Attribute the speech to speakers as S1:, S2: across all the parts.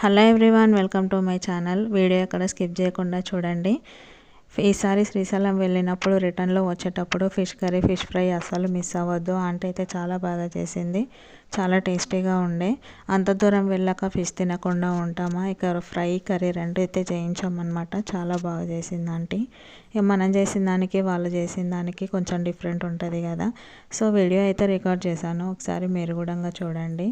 S1: Hello everyone welcome to my channel. Video ఎక్కడ skip చేయకుండా చూడండి. ఈసారి శ్రీశైలం వెళ్ళినప్పుడు రిటర్న్లో వచ్చేటప్పుడు ఫిష్ కర్రీ ఫిష్ ఫ్రై అస్సలు మిస్ అవ్వద్దు. ఆంటీ అయితే చాలా బాగా చేసింది. చాలా టేస్టీగా ఉండే. అంత దూరం వెళ్ళాక ఫిష్ తినకుండా ఉంటామా? ఇక ఫ్రై కర్రీ రెండు అయితే చేయించామన్నమాట. చాలా బాగా చేసింది ఆంటీ. మనం చేసిన దానికి వాళ్ళు చేసిన దానికి కొంచెం డిఫరెంట్ ఉంటుంది కదా. సో వీడియో అయితే రికార్డ్ చేశాను. ఒకసారి మీరు కూడా చూడండి.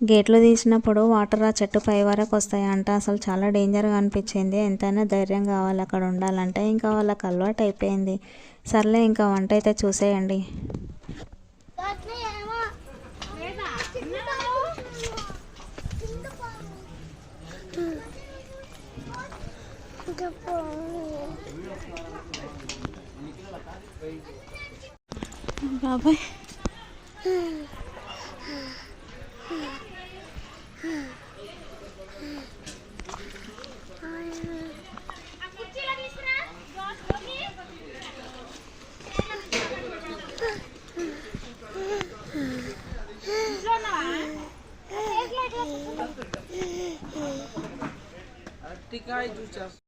S1: గేట్లు తీసినప్పుడు వాటర్ ఆ చెట్టు పై వరకు వస్తాయంట. అసలు చాలా డేంజర్గా అనిపించింది. ఎంతైనా ధైర్యం కావాలి అక్కడ ఉండాలంటే. ఇంకా వాళ్ళకి అలవాటు అయిపోయింది. సర్లే ఇంకా వంట అయితే చూసేయండి. బాబాయ్.
S2: আফ্রিকায় জুস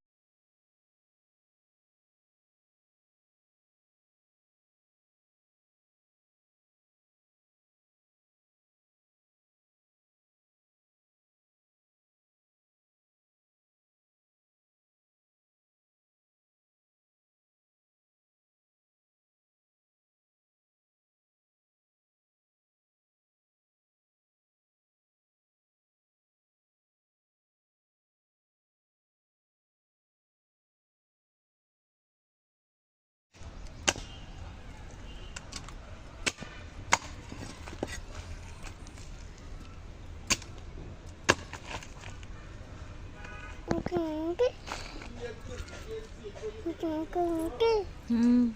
S1: Hmm.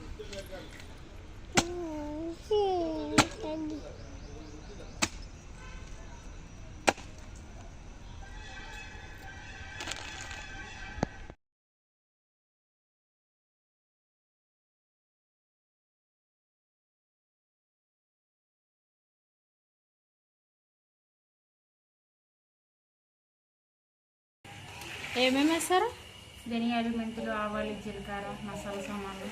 S1: ඒ මෙම සර
S3: ధనియాలు మెంతులు ఆవాలు జీలకర్ర మసాలా సామాన్లు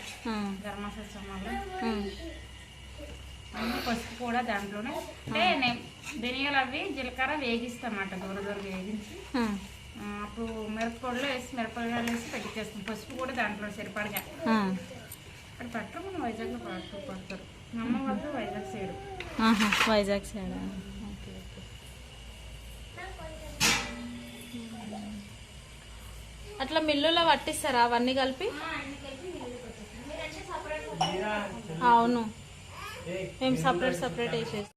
S3: గరం మసాలా సామాన్లు. అన్నీ పసుపు కూడా దాంట్లోనే. అంటే నేను ధనియాలు అవి జీలకర్ర వేగిస్తామాట దూర దూర వేగించి. అప్పుడు మిరపపొడిలో వేసి మిరపకాయలు వేసి పెట్టించేస్తాం పసుపు కూడా దాంట్లో సరిపడగా. అక్కడ పట్టరు మనం వైజాగ్లో పట్టు పడతారు. మా అమ్మ వాళ్ళు వైజాగ్ సైడ్.
S1: వైజాగ్ సైడ్? అట్లా మిల్లులో పట్టిస్తారా అవన్నీ కలిపి? అవును. మేము సపరేట్ సపరేట్ వేసేస్తాం.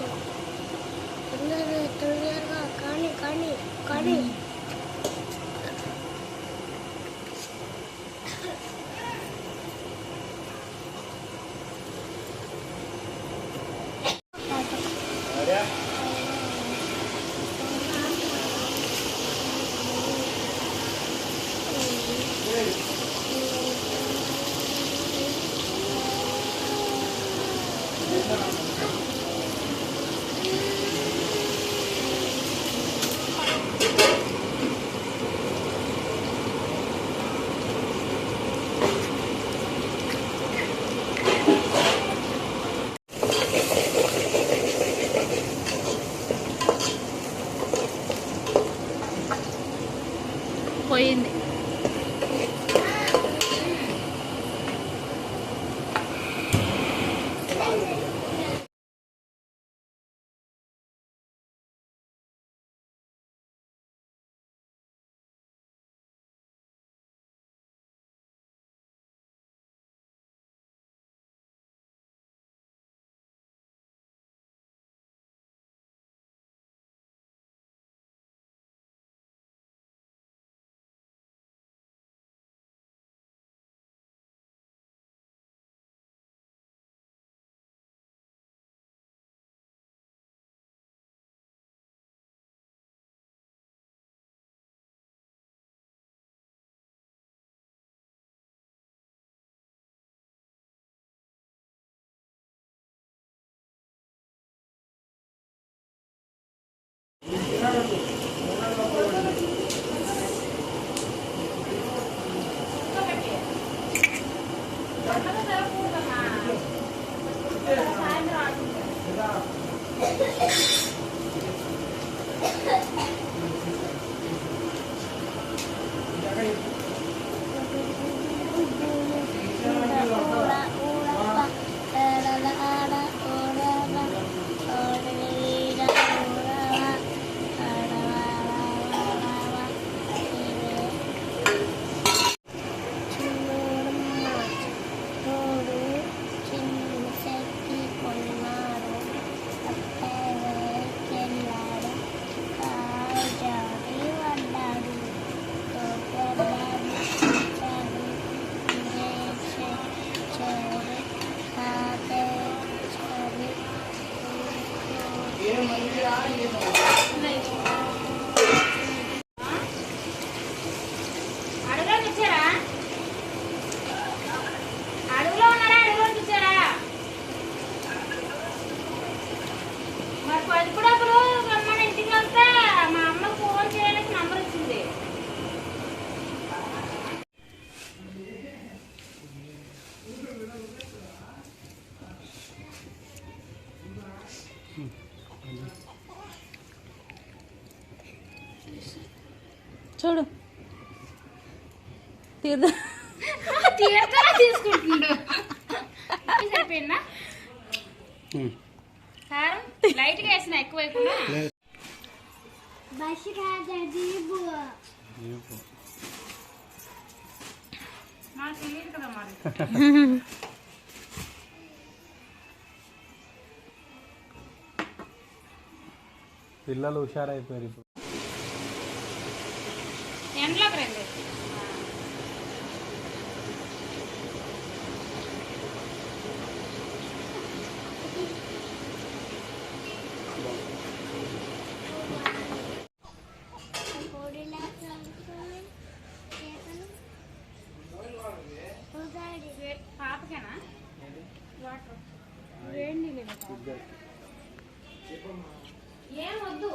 S1: ఓ, మెల్లగా
S4: తొందరగా కానీ కానీ కానీ cuatro.
S5: చూడు. తీర్థ
S4: తీర్థాలు తీసుకుంటుండు. ఇది సరిపోయిందా కారం? లైట్గా వేసిన ఎక్కువ వేయకుండా నాకు తెలియదు కదా మరి.
S6: పిల్లలు హుషారైపోయారు ఇప్పుడు.
S4: ఎండలోకి రండి. పాపకేనా? వాటర్. వేడి నీళ్ళు ఏం వద్దు.